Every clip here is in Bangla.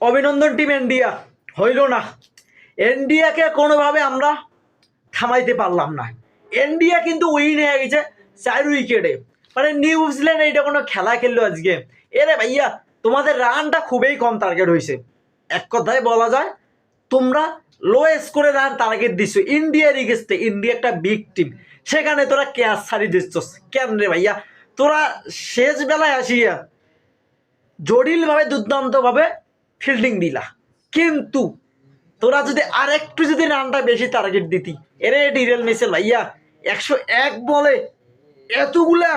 অভিনন্দন টিম ইন্ডিয়া হইল না। ইন্ডিয়াকে কোনোভাবে আমরা থামাইতে পারলাম না। ইন্ডিয়া কিন্তু উইন হয়ে গেছে চার উইকেটে মানে নিউজিল্যান্ড এইটা কোনো খেলা খেললো আজকে। এরে ভাইয়া, তোমাদের রানটা খুবই কম টার্গেট হয়েছে এক কথায় বলা যায়, তোমরা লো স্কোরে রান টার্গেট দিচ্ছ ইন্ডিয়ার ইগেস্টে ইন্ডিয়া একটা বিগ টিম সেখানে তোরা ক্যাচ ছাড়ি দিচ্ছ কেন রে ভাইয়া? তোরা শেষ বেলায় আসিয়া জটিলভাবে, দুর্দান্তভাবে ফিল্ডিং দিলা। কিন্তু তোরা যদি আর একটু যদি রানটা বেশি টার্গেট দিতি, এরে ডিরেল মেসে ভাইয়া, একশো এক বলে এতগুলা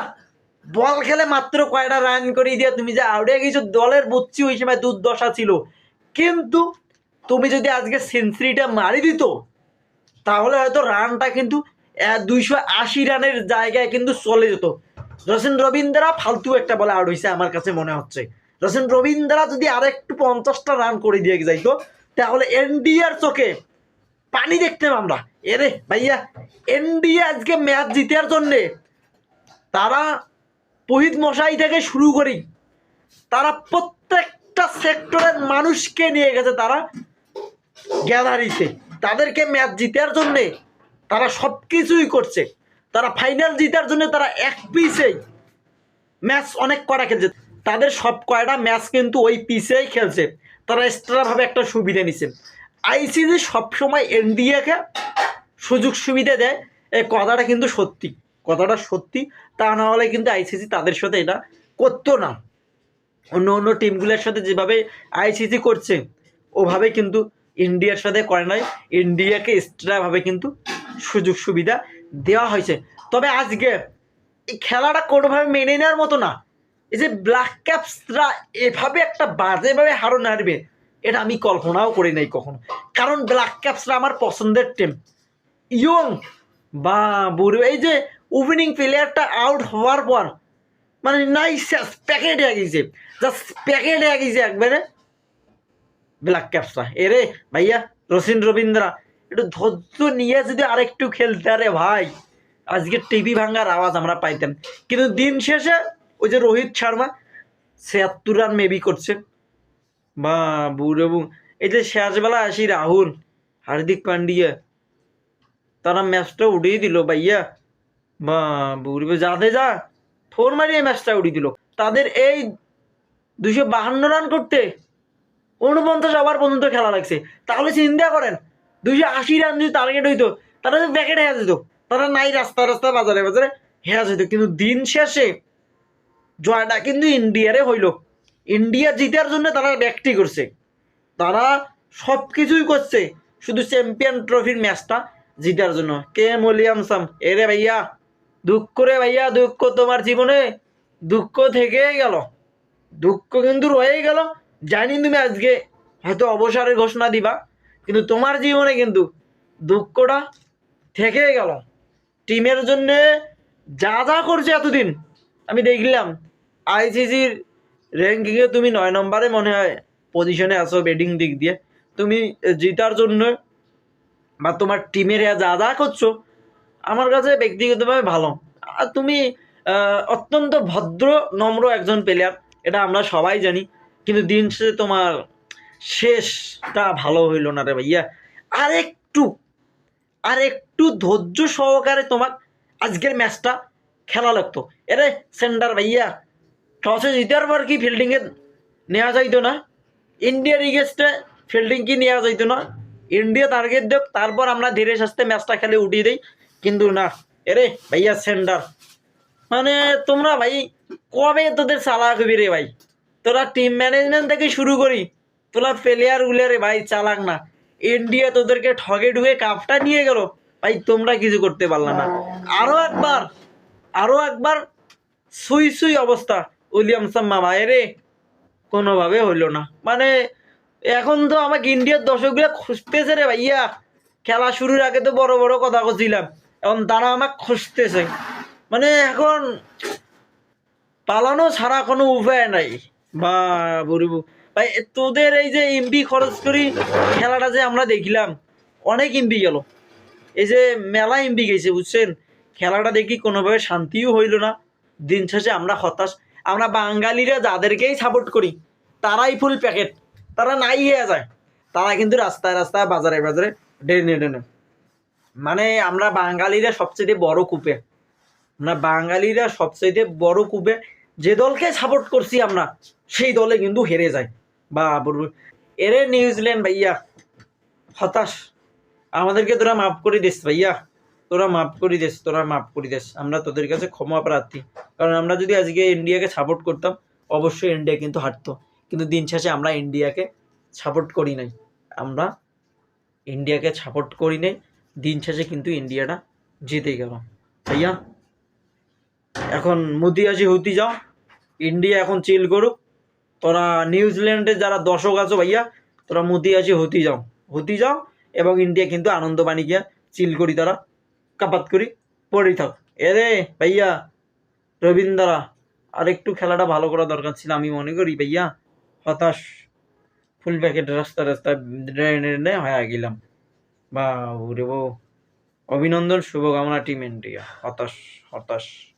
বল খেলে মাত্র কয়টা রান করে দিয়া তুমি যে আউটে গেছো, দলের বুঝছি ওই সময় দুর্দশা ছিল। কিন্তু তুমি যদি আজকে সেঞ্চুরিটা মারি দিত, তাহলে হয়তো রানটা কিন্তু দুইশো আশি রানের জায়গায় কিন্তু চলে যেত। রসেন রবীন্দ্রা ফালতু একটা বলে আউট হয়েছে আমার কাছে মনে হচ্ছে। রসেন রবীন্দ্রা যদি আর একটু পঞ্চাশটা রান করে দিয়ে যাইতো, তাহলে এনডিআর চোখে পানি দেখতাম আমরা। এরে ভাইয়া, এনডিএ আজকে ম্যাচ জিতার জন্যে তারা পহিত মশাই থেকে শুরু করি, তারা প্রত্যেকটা সেক্টরের মানুষকে নিয়ে গেছে তারা গ্যালারিতে তাদেরকে ম্যাচ জিতার জন্যে তারা সব কিছুই করছে। তারা ফাইনাল জিতার জন্য তারা এক পিসেই ম্যাচ অনেক কটা খেলছে। তাদের সব কয়টা ম্যাচ কিন্তু ওই পিসেই খেলছে। তারা এক্সট্রাভাবে একটা সুবিধা নিছে। আইসিসি সবসময় এনডিএকে সুযোগ সুবিধা দেয়। এই কথাটা কিন্তু সত্যি। কথাটা সত্যি। তা না হলে কিন্তু আইসিসি তাদের সাথে এটা করতো না। অন্য অন্য টিমগুলোর সাথে যেভাবে আইসিসি করছে, ওভাবে কিন্তু ইন্ডিয়ার সাথে করে নয় ইন্ডিয়াকে এক্সট্রাভাবে কিন্তু সুযোগ সুবিধা দেওয়া হয়েছে। তবে আজকে এই খেলাটা কোনোভাবে মেনে নেওয়ার মতো না। এই যে ব্ল্যাক ক্যাপসরা এভাবে একটা বাজেভাবে হারো নাড়বে, এটা আমি কল্পনাও করি নাই কখনো। কারণ ব্ল্যাক ক্যাপসরা আমার পছন্দের টিম ইয়ং বা বুড়ো, এই যে ওপেনিং প্লেয়ারটা আউট হওয়ার পর মানে নাইস প্যাকেট হয়ে গেছে। জাস্ট প্যাকেট হয়ে গেছে একবারে। ব্ল্যাক ক্যাপসরা এরে ভাইয়া, রসিন রবীন্দ্রা, একটু ধৈর্য নিয়ে যদি আরেকটু খেলতে আরে ভাই, আজকে টিভি ভাঙার আওয়াজ আমরা পাইতাম। কিন্তু দিন শেষে ওই যে রোহিত শর্মা ছিয়াত্তর রান মেবি করছে। বা বুড়ো বু এই যে শেষবেলা আসি রাহুল, হার্দিক পান্ডিয়া, তারা ম্যাচটা উঠিয়ে দিল ভাইয়া। বা বুড়বে যাতে যা ফোর মারিয়ে ম্যাচটা উঠিয়ে দিল। তাদের এই দুশো বাহান্ন রান করতে উনপঞ্চাশ ওভার পর্যন্ত খেলা লাগছে। তাহলে চিন্তা করেন। দুইশো আশি রান যদি টার্গেট হইতো, তারা ব্যাকেট হেয়া যেত তারা নাই রাস্তা রাস্তা বাজারে বাজারে হেয়া যেত কিন্তু দিন শেষে জয়টা কিন্তু ইন্ডিয়ারে হইল। ইন্ডিয়া জিতার জন্য তারা ব্যক্তি করছে। তারা সব কিছুই করছে। শুধু চ্যাম্পিয়ন ট্রফির ম্যাচটা জিতার জন্য। কে মলিয়ামসাম এরে ভাইয়া, দুঃখ রে ভাইয়া, দুঃখ তোমার জীবনে। দুঃখ থেকেই গেল। দুঃখ কিন্তু রয়েই গেল। জানি তুমি আজকে হয়তো অবসরের ঘোষণা দিবা, কিন্তু তোমার জীবনে কিন্তু দুঃখটা থেকে গেল। টিমের জন্যে যা যা করছে এতদিন, আমি দেখলাম। আইসিসির র্যাঙ্কিংয়ে তুমি নয় নম্বরে মনে হয় পজিশনে আছো ব্যাটিং দিক দিয়ে। তুমি জিতার জন্য বা তোমার টিমের যা যা করছ, আমার কাছে ব্যক্তিগতভাবে ভালো। আর তুমি অত্যন্ত ভদ্র, নম্র একজন প্লেয়ার এটা আমরা সবাই জানি। কিন্তু দিন শেষে তোমার শেষটা ভালো হইল না রে ভাইয়া। আর একটু আর একটু ধৈর্য সহকারে তোমার আজকের ম্যাচটা খেলা লাগতো। এরে সেন্টার ভাইয়া টসে জিতার পর কি ফিল্ডিংয়ে নেওয়া যাইতো না ইন্ডিয়ার ইগেস্টে ফিল্ডিং কি নেওয়া যাইতো না ইন্ডিয়া টার্গেট দেখ তারপর আমরা ধীরে সুস্থে ম্যাচটা খেলে উঠিয়ে দিই কিন্তু না এরে ভাইয়া সেন্টার মানে তোমরা ভাই কবে তোদের চালাক হবি রে ভাই তোরা টিম ম্যানেজমেন্ট থেকে শুরু করি তোরা প্লেয়ার উলে রে ভাই চালাক না ইন্ডিয়া তোদেরকে ঠগে ঢুকে কাপটা নিয়ে গেল ভাই তোমরা কিছু করতে পারলা না আরও একবার আরও একবার সুই সুই অবস্থা উইলিয়ামসন মামা এরে কোনোভাবে হইল না। মানে এখন তো আমাকে ইন্ডিয়ার দর্শকগুলো খুঁজতেছে রে ভাইয়া। খেলা শুরুর আগে তো বড় বড় কথা বলছিলাম এখন তারা আমাকে খুঁজতেছে। মানে এখন পালানো ছাড়া কোনো উপায় নাই। বা বলব ভাই, তোদের এই যে এমবি খরচ করি খেলাটা যে আমরা দেখলাম, অনেক এমবি গেল। এই যে মেলা এমবি গেছে, বুঝছেন? খেলাটা দেখি কোনোভাবে শান্তিও হইল না। দিন শেষে আমরা হতাশ। আমরা বাঙালিরা যাদেরকেই সাপোর্ট করি, তারাই ফুল প্যাকেট তারা নাই হয়ে যায়। তারা কিন্তু রাস্তায় রাস্তায়, বাজারে বাজারে ডেনে ডেনে মানে আমরা বাঙালিরা সবচেয়ে বড় কূপে। আমরা বাঙালিরা সবচেয়ে বড় কূপে যে দলকে সাপোর্ট করছি আমরা, সেই দলে কিন্তু হেরে যায়। বা এরে নিউজিল্যান্ড ভাইয়া, হতাশ। আমাদেরকে তোরা মাফ করে দিস ভাইয়া। তোরা মাফ করি দিস তোরা মাফ করি দিস আমরা তোদের কাছে ক্ষমা প্রার্থী। কারণ আমরা যদি আজকে ইন্ডিয়াকে সাপোর্ট করতাম, অবশ্যই ইন্ডিয়া কিন্তু হারতো। কিন্তু দিন শেষে আমরা ইন্ডিয়াকে সাপোর্ট করি নাই। আমরা ইন্ডিয়াকে সাপোর্ট করি নাই। দিন শেষে কিন্তু ইন্ডিয়াটা জিতে গেল ভাইয়া, এখন মোদি আসি হুতি যাও। ইন্ডিয়া এখন চিল করুক। তোরা নিউজিল্যান্ডের যারা দর্শক আছো ভাইয়া, তোরা মোদি আসি হুতি যাও। হুতি যাও এবং ইন্ডিয়া কিন্তু আনন্দ বাণী গিয়া চিল করি তারা। কাপাত করি, পড়েই থাক। এ রে ভাইয়া রবীন্দ্রা আর একটু খেলাটা ভালো করা দরকার ছিল আমি মনে করি ভাইয়া। হতাশ ফুল প্যাকেট রাস্তা রাস্তা ড্রেনে হয়ে গেলাম। বা রে অভিনন্দন, শুভকামনা টিম ইন্ডিয়া হতাশ হতাশ।